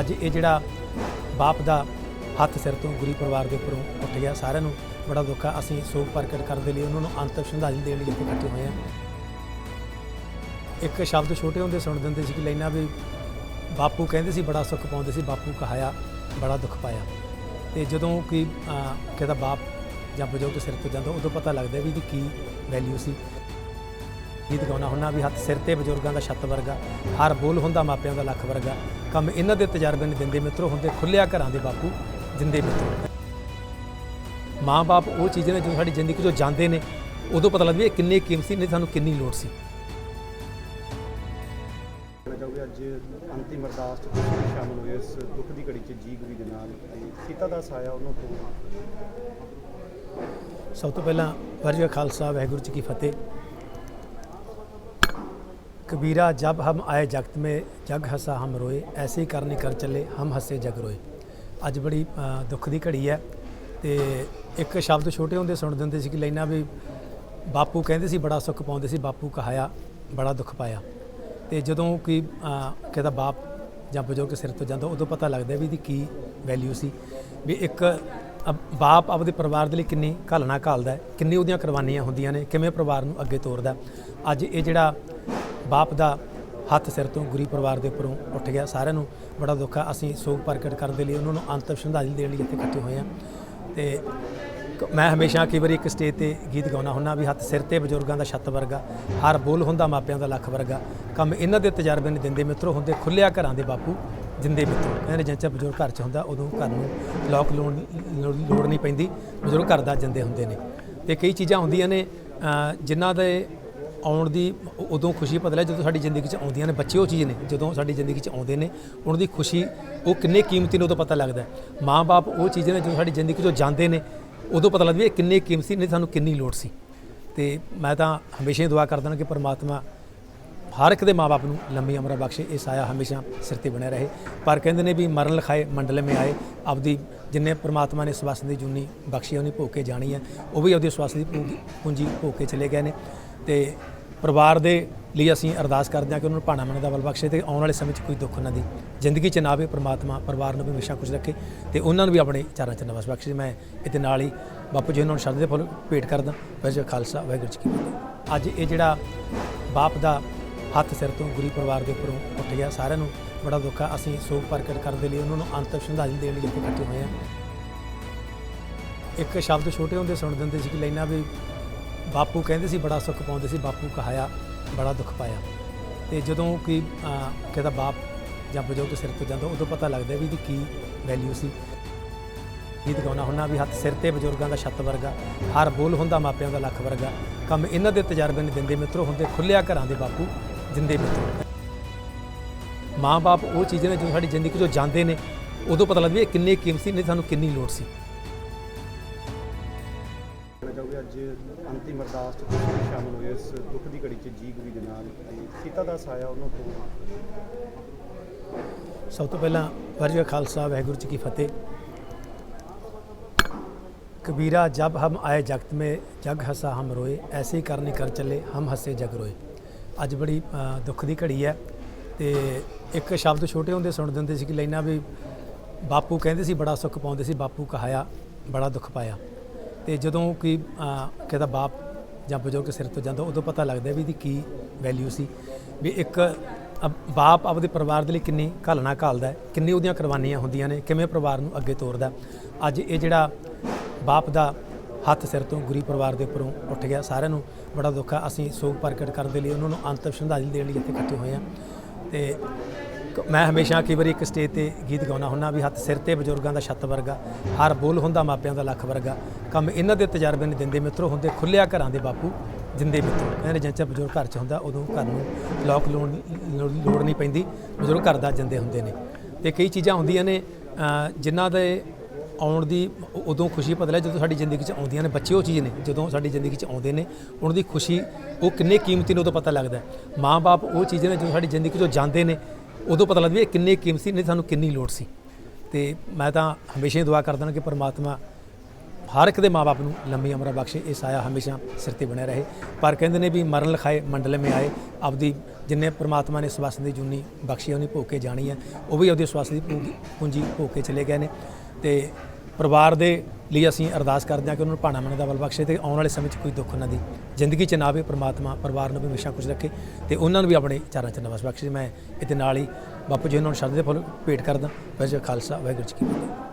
ਅੱਜ ਇਹ ਜਿਹੜਾ ਬਾਪ ਦਾ ਹੱਥ ਸਿਰ ਤੋਂ ਗੁਰੀ ਪਰਿਵਾਰ ਦੇ ਉੱਪਰੋਂ ਉੱਠ ਗਿਆ ਸਾਰਿਆਂ ਨੂੰ ਬੜਾ ਦੁੱਖ ਆ। ਅਸੀਂ ਸੋਗ ਪ੍ਰਗਟ ਕਰਨ ਦੇ ਲਈ ਉਹਨਾਂ ਨੂੰ ਅੰਤਿਮ ਸ਼ਰਧਾਂਜਲੀ ਦੇਣ ਲਈ ਇੱਥੇ ਇਕੱਠੇ ਹੋਏ ਹਾਂ। ਇੱਕ ਸ਼ਬਦ ਛੋਟੇ ਹੁੰਦੇ ਸੁਣ ਦਿੰਦੇ ਸੀ ਕਿ ਲੈਣਾ ਵੀ ਬਾਪੂ ਕਹਿੰਦੇ ਸੀ ਬੜਾ ਸੁੱਖ ਪਾਉਂਦੇ ਸੀ ਬਾਪੂ ਕਹਾਇਆ ਬੜਾ ਦੁੱਖ ਪਾਇਆ। ਤੇ ਜਦੋਂ ਕੋਈ ਅਹ, ਕਿਹਦਾ ਬਾਪ ਜਾਂ ਬਜ਼ੁਰਗ ਸਿਰ ਤੋਂ ਜਾਂਦਾ ਉਦੋਂ ਪਤਾ ਲੱਗਦਾ ਵੀ ਇਹਦੀ ਕੀ ਵੈਲਿਊ ਸੀ। ਗੀਤ ਗਾਉਣਾ ਹੁੰਦਾ ਵੀ ਹੱਥ ਸਿਰ ਤੇ ਬਜ਼ੁਰਗਾਂ ਦਾ ਛੱਤ ਵਰਗਾ ਹਰ ਬੋਲ ਹੁੰਦਾ ਮਾਪਿਆਂ ਦਾ ਲੱਖ ਵਰਗਾ। ਕੰਮ ਇਹਨਾਂ ਦੇ ਤਜਰਬੇ ਨੇ ਦਿੰਦੇ ਮਿੱਤਰੋ ਹੁੰਦੇ ਖੁੱਲਿਆ ਘਰਾਂ ਦੇ ਬਾਪੂ ਜਿੰਦੇ ਮਿੱਤਰੋ। ਮਾਂ-ਬਾਪ ਉਹ ਚੀਜ਼ ਨੇ ਜੋ ਸਾਡੀ ਜ਼ਿੰਦਗੀ ਚੋਂ ਜਾਂਦੇ ਨੇ ਉਦੋਂ ਪਤਾ ਲੱਗਦਾ ਇਹ ਕਿੰਨੇ ਕੀਮਤੀ ਨੇ ਸਾਨੂੰ ਕਿੰਨੀ ਲੋੜ ਸੀ। ਕਹਿਣਾ ਚਾਹੋਗੇ ਅੱਜ ਅੰਤਿਮ ਅਰਦਾਸ 'ਚ ਤੁਸੀਂ ਸ਼ਾਮਲ ਹੋਏ ਇਸ ਦੁੱਖ ਦੀ ਘੜੀ 'ਚ ਜੀ ਗੁਰੀ ਦੇ ਨਾਲ ਤੇ ਸੀਤਾ ਦਾ ਸਾਇਆ ਉਹਨਾਂ ਤੋਂ ਸਭ ਤੋਂ ਪਹਿਲਾਂ ਵਾਹਿਗੁਰੂ ਖਾਲਸਾ ਵਾਹਿਗੁਰੂ ਜੀ ਕੀ ਫਤਿਹ। ਕਬੀਰਾ ਜਬ ਹਮ ਆਏ ਜਗਤ में ਜਗ ਹਸਾ ਹਮ ਰੋਏ ਐਸੇ ਹੀ ਕਰਨੀ ਕਰ ਚੱਲੇ ਹਮ ਹੱਸੇ ਜਗ ਰੋਏ ਅੱਜ ਬੜੀ ਦੁੱਖ ਦੀ ਘੜੀ ਹੈ ਤੇ ਇੱਕ ਸ਼ਬਦ ਛੋਟੇ ਹੁੰਦੇ ਸੁਣ ਦਿੰਦੇ ਸੀ ਕਿ ਲੈਣਾ ਵੀ ਬਾਪੂ ਕਹਿੰਦੇ ਸੀ ਬੜਾ ਸੁੱਖ ਪਾਉਂਦੇ ਸੀ ਬਾਪੂ ਕਹਾਇਆ ਬੜਾ ਦੁੱਖ ਪਾਇਆ ਤੇ ਜਦੋਂ ਕਿ ਅ, ਕਿਹਦਾ ਬਾਪ ਜਾਂ ਬਜ਼ੁਰਗ ਸਿਰ ਤੋਂ ਜਾਂਦਾ ਉਦੋਂ ਪਤਾ ਲੱਗਦਾ ਵੀ ਇਹਦੀ ਕੀ ਵੈਲਿਊ ਸੀ ਵੀ ਇੱਕ ਬਾਪ ਆਪਦੇ ਪਰਿਵਾਰ ਦੇ ਲਈ ਕਿੰਨੀ ਘਾਲਣਾ ਘਾਲਦਾ ਹੈ ਕਿੰਨੀ ਉਹਦੀਆਂ ਕੁਰਬਾਨੀਆਂ ਹੁੰਦੀਆਂ ਨੇ ਕਿਵੇਂ ਪਰਿਵਾਰ ਨੂੰ ਅੱਗੇ ਤੋਰਦਾ ਅੱਜ ਇਹ ਜਿਹੜਾ ਬਾਪ ਦਾ ਹੱਥ ਸਿਰ ਤੋਂ ਗੁਰੀ ਪਰਿਵਾਰ ਦੇ ਉੱਪਰੋਂ ਉੱਠ ਗਿਆ। ਸਾਰਿਆਂ ਨੂੰ ਬੜਾ ਦੁੱਖ ਆ। ਅਸੀਂ ਸੋਗ ਪ੍ਰਗਟ ਕਰਨ ਦੇ ਲਈ ਉਹਨਾਂ ਨੂੰ ਅੰਤਮ ਸ਼ਰਧਾਂਜਲੀ ਦੇਣ ਲਈ ਇੱਥੇ ਇਕੱਠੇ ਹੋਏ ਹਾਂ। ਤੇ ਕ- ਮੈਂ ਹਮੇਸ਼ਾ ਕਈ ਵਾਰੀ ਇੱਕ ਸਟੇਜ ਤੇ ਗੀਤ ਗਾਉਣਾ ਹੁੰਦਾ ਵੀ ਹੱਥ ਸਿਰ ਤੇ ਬਜ਼ੁਰਗਾਂ ਦਾ ਛੱਤ ਵਰਗਾ ਹਰ ਬੋਲ ਹੁੰਦਾ ਮਾਪਿਆਂ ਦਾ ਲੱਖ ਵਰਗਾ ਕੰਮ ਇਹਨਾਂ ਦੇ ਤਜਰਬੇ ਨੇ ਦਿੰਦੇ ਮਿੱਤਰੋ ਹੁੰਦੇ ਖੁੱਲਿਆ ਘਰਾਂ ਦੇ ਬਾਪੂ ਜਿੰਦੇ ਮਿੱਤਰੋ। ਕਹਿੰਦੇ ਜਿੰਨ ਚਿਰ ਬਜ਼ੁਰਗ ਘਰ 'ਚ ਹੁੰਦਾ ਉਦੋਂ ਘਰ ਨੂੰ ਲੋਕ ਲੋੜ ਲੋੜ ਲੋੜ ਨਹੀਂ ਪੈਂਦੀ। ਬਜ਼ੁਰਗ ਘਰ ਦਾ ਜਿੰਦੇ ਹੁੰਦੇ ਨੇ। ਤੇ ਕਈ ਚੀਜ਼ਾਂ ਹੁੰਦੀਆਂ ਨੇ ਅ, ਜਿਨ੍ਹਾਂ ਦੇ ਆਉਣ ਦੀ ਉਦੋਂ ਖੁਸ਼ੀ ਪਤਾ ਲੱਗ ਜਦੋਂ ਸਾਡੀ ਜ਼ਿੰਦਗੀ 'ਚ ਆਉਂਦੀਆਂ ਨੇ ਬੱਚੇ ਉਹ ਚੀਜ਼ ਨੇ, ਜਦੋਂ ਸਾਡੀ ਜ਼ਿੰਦਗੀ 'ਚ ਆਉਂਦੇ ਨੇ, ਉਹਨਾਂ ਦੀ ਖੁਸ਼ੀ ਉਹ ਕਿੰਨੇ ਕੀਮਤੀ ਨੇ ਉਦੋਂ ਪਤਾ ਲੱਗਦਾ ਮਾਂ-ਬਾਪ ਉਹ ਚੀਜ਼ ਨੇ ਜਦੋਂ ਸਾਡੀ ਜ਼ਿੰਦਗੀ 'ਚੋਂ ਜਾਂਦੇ ਨੇ, ਉਦੋਂ ਪਤਾ ਲੱਗਦਾ ਵੀ ਇਹ ਕਿੰਨੇ ਕੀਮਤੀ ਨੇ, ਸਾਨੂੰ ਕਿੰਨੀ ਲੋੜ ਸੀ। ਤੇ ਮੈਂ ਤਾਂ ਹਮੇਸ਼ਾ ਹੀ ਦੁਆ ਕਰਦਾ ਹਾਂ ਕਿ ਪਰਮਾਤਮਾ ਹਰ ਇੱਕ ਦੇ ਮਾਪੇ ਨੂੰ ਲੰਮੀ ਉਮਰ ਬਖਸ਼ੇ, ਇਹ ਸਾਇਆ ਹਮੇਸ਼ਾ ਸਿਰ ਤੇ ਬਣਿਆ ਰਹੇ। ਪਰ ਕਹਿੰਦੇ ਨੇ ਵੀ ਮਰਨ ਲਿਖਾਏ ਮੰਡਲ ਮੇ ਆਏ, ਆਪਦੀ ਜਿੰਨੇ ਪ੍ਰਮਾਤਮਾ ਨੇ ਸਵਾਸ ਦੀ ਜੁਨੀ ਬਖਸ਼ੀ ਉਹਨੇ ਭੋਗ ਕੇ ਜਾਣੀ ਹੈ ਉਹ ਵੀ ਆਪਦੀ ਸਵਾਸ ਦੀ ਪੂੰਜੀ- ਪੂੰਜੀ ਭੋਗ ਕੇ ਚਲੇ ਗਏ ਨੇ। ਤੇ ਪਰਿਵਾਰ ਦੇ ਲਈ ਅਸੀਂ ਅਰਦਾਸ ਕਰਦੇ ਹਾਂ ਕਿ ਉਹਨਾਂ ਨੂੰ ਭਾਣਾ ਮਨ ਦਾ ਬਲ ਬਖਸ਼ੇ ਤੇ ਆਉਣ ਵਾਲੇ ਸਮੇਂ 'ਚ ਕੋਈ ਦੁੱਖ ਨਾ ਦੀ ਜ਼ਿੰਦਗੀ 'ਚ ਨਾ ਆਵੇ, ਪ੍ਰਮਾਤਮਾ ਪਰਿਵਾਰ ਨੂੰ ਵੀ ਹਮੇਸ਼ਾ ਖੁਸ਼ ਰੱਖੇ ਤੇ ਉਹਨਾਂ ਨੂੰ ਵੀ ਆਪਣੇ ਚਾਰਾਂ ਚ ਨਵਾਸ ਬਖਸ਼ੇ। ਮੈਂ ਇਹਦੇ ਨਾਲ ਹੀ ਬਾਪੂ ਜੀ ਉਹਨਾਂ ਨੂੰ ਸ਼ਰਧਾ ਦੇ ਫੁੱਲ ਭੇਟ ਕਰਦਾ। ਵਾਹਿਗੁਰੂ ਖਾਲਸਾ, ਵਾਹਿਗੁਰੂ ਜੀ ਕੀ ਫਤਿਹ। ਅੱਜ ਇਹ ਜਿਹੜਾ ਬਾਪ ਦਾ ਹੱਥ ਸਿਰ ਤੋਂ ਗੁਰੀ ਪਰਿਵਾਰ ਦੇ ਉੱਪਰੋਂ ਉੱਠ ਗਿਆ, ਸਾਰਿਆਂ ਨੂੰ ਬੜਾ ਦੁੱਖ ਆ। ਅਸੀਂ ਸੋਗ ਪ੍ਰਗਟ ਕਰਨ ਦੇ ਲਈ ਉਹਨਾਂ ਨੂੰ ਅੰਤਿਮ ਸ਼ਰਧਾਂਜਲੀ ਦੇਣ ਲਈ ਇੱਥੇ ਇਕੱਠੇ ਹੋਏ ਹਾਂ। ਇੱਕ ਸ਼ਬਦ ਛੋਟੇ ਹੁੰਦੇ ਸੁਣ ਦਿੰਦੇ ਸੀ ਕਿ ਲੈਣਾ ਵੀ ਬਾਪੂ ਕਹਿੰਦੇ ਸੀ ਬੜਾ ਸੁੱਖ ਪਾਉਂਦੇ ਸੀ ਬਾਪੂ ਕਹਾਇਆ ਬੜਾ ਦੁੱਖ ਪਾਇਆ। ਤੇ ਜਦੋਂ ਕਿ ਅ, ਕਿਹਦਾ ਬਾਪ ਜਾਂ ਬਜ਼ੁਰਗ ਸਿਰ ਤੋਂ ਜਾਂਦਾ ਉਦੋਂ ਪਤਾ ਲੱਗਦਾ ਵੀ ਇਹਦੀ ਕੀ ਵੈਲਿਊ ਸੀ। ਗੀਤ ਗਾਉਣਾ ਹੁੰਦਾ ਵੀ ਹੱਥ ਸਿਰ ਤੇ ਬਜ਼ੁਰਗਾਂ ਦਾ ਛੱਤ ਵਰਗਾ ਹਰ ਬੋਲ ਹੁੰਦਾ ਮਾਪਿਆਂ ਦਾ ਲੱਖ ਵਰਗਾ। ਕੰਮ ਇਹਨਾਂ ਦੇ ਤਜਰਬੇ ਨੇ ਦਿੰਦੇ ਮਿੱਤਰੋ ਹੁੰਦੇ ਖੁੱਲਿਆ ਘਰਾਂ ਦੇ ਬਾਪੂ ਜਿੰਦੇ ਮਿੱਤਰੋ। ਮਾਂ-ਬਾਪ ਉਹ ਚੀਜ਼ਾਂ ਨੇ ਜੋ ਸਾਡੀ ਜ਼ਿੰਦਗੀ ਚੋਂ ਜਾਂਦੇ ਨੇ ਉਦੋਂ ਪਤਾ ਲੱਗਦਾ ਵੀ ਇਹ ਕਿੰਨੇ ਕੀਮਤੀ ਨੇ ਸਾਨੂੰ ਕਿੰਨੀ ਲੋੜ ਸੀ। ਕਹਿਣਾ ਅੱਜ ਅੰਤਿਮ ਅਰਦਾਸ 'ਚ ਤੁਸੀਂ ਸ਼ਾਮਲ ਹੋਏ ਇਸ ਦੁੱਖ ਦੀ ਘੜੀ 'ਚ ਜੀ ਗੁਰੀ ਦੇ ਨਾਲ ਤੇ ਸੀਤਾ ਦਾ ਸਾਇਆ ਉਹਨਾਂ ਤੋਂ ਸਭ ਤੋਂ ਪਹਿਲਾਂ ਵਰਜਾ ਖਾਲਸਾ, ਵਾਹਿਗੁਰੂ ਜੀ ਕੀ ਫਤਿਹ। ਕਬੀਰਾ, ਜਬ ਹਮ ਆਏ ਜਗਤ ਮੇ, ਜਗ ਹਸਾ ਹਮ ਰੋਏ, ਐਸੇ ਹੀ ਕਰਨੀ ਕਰ ਚੱਲੇ, ਹਮ ਹੱਸੇ ਜਗ ਰੋਏ। ਅੱਜ ਬੜੀ ਦੁੱਖ ਦੀ ਘੜੀ ਹੈ ਤੇ ਇੱਕ ਸ਼ਬਦ ਛੋਟੇ ਹੁੰਦੇ ਸੁਣ ਦਿੰਦੇ ਸੀ ਕਿ ਲੈਣਾ ਵੀ ਬਾਪੂ ਕਹਿੰਦੇ ਸੀ, ਬੜਾ ਸੁੱਖ ਪਾਉਂਦੇ ਸੀ, ਬਾਪੂ ਕਹਾਇਆ, ਬੜਾ ਦੁੱਖ ਪਾਇਆ। ਤੇ ਜਦੋਂ ਕੋਈ ਅ, ਕਿਹਦਾ ਬਾਪ ਜਾਂ ਬਜ਼ੁਰਗ ਸਿਰ ਤੋਂ ਜਾਂਦਾ ਉਦੋਂ ਪਤਾ ਲੱਗਦਾ ਵੀ ਇਹਦੀ ਕੀ ਵੈਲਿਊ ਸੀ। ਵੀ ਇੱਕ ਬਾਪ ਆਪਦੇ ਪਰਿਵਾਰ ਦੇ ਲਈ ਕਿੰਨੀ ਘਾਲਣਾ ਘਾਲਦਾ ਕਿੰਨੀ ਉਹਦੀਆਂ ਕੁਰਬਾਨੀਆਂ ਹੁੰਦੀਆਂ ਨੇ ਕਿਵੇਂ ਪਰਿਵਾਰ ਨੂੰ ਅੱਗੇ ਤੋਰਦਾ। ਅੱਜ ਇਹ ਜਿਹੜਾ ਬਾਪ ਦਾ ਹੱਥ ਸਿਰ ਤੋਂ ਗੁਰੀ ਪਰਿਵਾਰ ਦੇ ਉੱਪਰੋਂ ਉੱਠ ਗਿਆ ਸਾਰਿਆਂ ਨੂੰ ਬੜਾ ਦੁੱਖ ਆ। ਅਸੀਂ ਸੋਗ ਪ੍ਰਗਟ ਕਰਨ ਦੇ ਲਈ ਉਹਨਾਂ ਨੂੰ ਅੰਤਿਮ ਸ਼ਰਧਾਂਜਲੀ ਦੇਣ ਲਈ ਇੱਥੇ ਇਕੱਠੇ ਹੋਏ ਹਾਂ। ਤੇ ਮੈਂ ਹਮੇਸ਼ਾ ਕਈ ਵਾਰੀ ਇੱਕ ਸਟੇਜ ਤੇ ਗੀਤ ਗਾਉਣਾ ਹੁੰਦਾ ਵੀ ਹੱਥ ਸਿਰ ਤੇ ਬਜ਼ੁਰਗਾਂ ਦਾ ਛੱਤ ਵਰਗਾ ਹਰ ਬੋਲ ਹੁੰਦਾ ਮਾਪਿਆਂ ਦਾ ਲੱਖ ਵਰਗਾ। ਕੰਮ ਇਹਨਾਂ ਦੇ ਤਜਰਬੇ ਨੇ ਦਿੰਦੇ ਮਿੱਤਰੋ ਹੁੰਦੇ ਖੁੱਲਿਆ ਘਰਾਂ ਦੇ ਬਾਪੂ ਜਿੰਦੇ ਮਿੱਤਰ। ਕਹਿੰਦੇ ਜਿੰਨ ਚਿਰ ਬਜ਼ੁਰਗ ਘਰ 'ਚ ਹੁੰਦਾ ਉਦੋਂ ਘਰ ਨੂੰ ਲੋਕ ਲੋੜ ਲੋੜ ਨਹੀਂ ਪੈਂਦੀ ਬਜ਼ੁਰਗ ਘਰ ਦਾ ਜਿੰਦੇ ਹੁੰਦੇ ਨੇ। ਤੇ ਕਈ ਚੀਜ਼ਾਂ ਹੁੰਦੀਆਂ ਨੇ ਅ, ਜਿਨ੍ਹਾਂ ਦੇ ਆਉਣ ਦੀ ਉਦੋਂ ਖੁਸ਼ੀ ਪਤਾ ਲੱਗ ਜਦੋਂ ਸਾਡੀ ਜ਼ਿੰਦਗੀ 'ਚ ਆਉਂਦੀਆਂ ਨੇ ਬੱਚੇ ਉਹ ਚੀਜ਼ ਨੇ ਜਦੋਂ ਸਾਡੀ ਜ਼ਿੰਦਗੀ 'ਚ ਆਉਂਦੇ ਨੇ ਉਹਨਾਂ ਦੀ ਖੁਸ਼ੀ ਉਹ ਕਿੰਨੇ ਕੀਮਤੀ ਨੇ ਉਦੋਂ ਪਤਾ ਲੱਗਦਾ। ਮਾਂ-ਬਾਪ ਉਹ ਚੀਜ਼ ਨੇ ਜਦੋਂ ਸਾਡੀ ਜ਼ਿੰਦਗੀ 'ਚੋਂ ਜਾਂਦੇ ਨੇ ਉਦੋਂ ਪਤਾ ਲੱਗਦਾ ਵੀ ਇਹ ਕਿੰਨੇ ਕੀਮਤੀ ਨੇ ਸਾਨੂੰ ਕਿੰਨੀ ਲੋੜ ਸੀ। ਤੇ ਮੈਂ ਤਾਂ ਹਮੇਸ਼ਾ ਹੀ ਦੁਆ ਕਰਦਾ ਹਾਂ ਕਿ ਪਰਮਾਤਮਾ ਹਰ ਇੱਕ ਦੇ ਮਾਪੇ ਨੂੰ ਲੰਮੀ ਉਮਰ ਬਖਸ਼ੇ, ਇਹ ਸਾਇਆ ਹਮੇਸ਼ਾ ਸਿਰ ਤੇ ਬਣਿਆ ਰਹੇ। ਪਰ ਕਹਿੰਦੇ ਨੇ ਵੀ ਮਰਨ ਲਿਖਾਏ ਮੰਡਲ ਮੇ ਆਏ, ਆਪਦੀ ਜਿੰਨੇ ਪ੍ਰਮਾਤਮਾ ਨੇ ਸਵਸ ਦੀ ਜੁਨੀ ਬਖਸ਼ੀ ਉਹਨੇ ਭੋਗ ਕੇ ਜਾਣੀ ਹੈ ਉਹ ਵੀ ਆਪਦੀ ਸਵਸ ਦੀ ਪੂੰਜੀ- ਪੂੰਜੀ ਭੋਗ ਕੇ ਚਲੇ ਗਏ ਨੇ। ਤੇ ਪਰਿਵਾਰ ਦੇ ਲਈ ਅਸੀਂ ਅਰਦਾਸ ਕਰਦੇ ਹਾਂ ਕਿ ਉਹਨਾਂ ਨੂੰ ਭਾਣਾ ਮਨ ਦਾ ਬਲ ਬਖਸ਼ੇ ਤੇ ਆਉਣ ਵਾਲੇ ਸਮੇਂ 'ਚ ਕੋਈ ਦੁੱਖ ਉਹਨਾਂ ਦੀ ਜ਼ਿੰਦਗੀ 'ਚ ਨਾ ਆਵੇ, ਪ੍ਰਮਾਤਮਾ ਪਰਿਵਾਰ ਨੂੰ ਵੀ ਹਮੇਸ਼ਾ ਖੁਸ਼ ਰੱਖੇ ਤੇ ਉਹਨਾਂ ਨੂੰ ਵੀ ਆਪਣੇ ਚਾਰਾਂ ਚ ਨਵਾਸ ਬਖਸ਼ੇ। ਮੈਂ ਇਹਦੇ ਨਾਲ ਹੀ ਬਾਪੂ ਜੀ ਉਹਨਾਂ ਨੂੰ ਸ਼ਰਧਾ ਦੇ ਫੁੱਲ ਭੇਟ ਕਰਦਾ। ਵਾਹਿਗੁਰੂ ਖਾਲਸਾ, ਵਾਹਿਗੁਰੂ ਜੀ ਕੀ ਫਤਿਹ।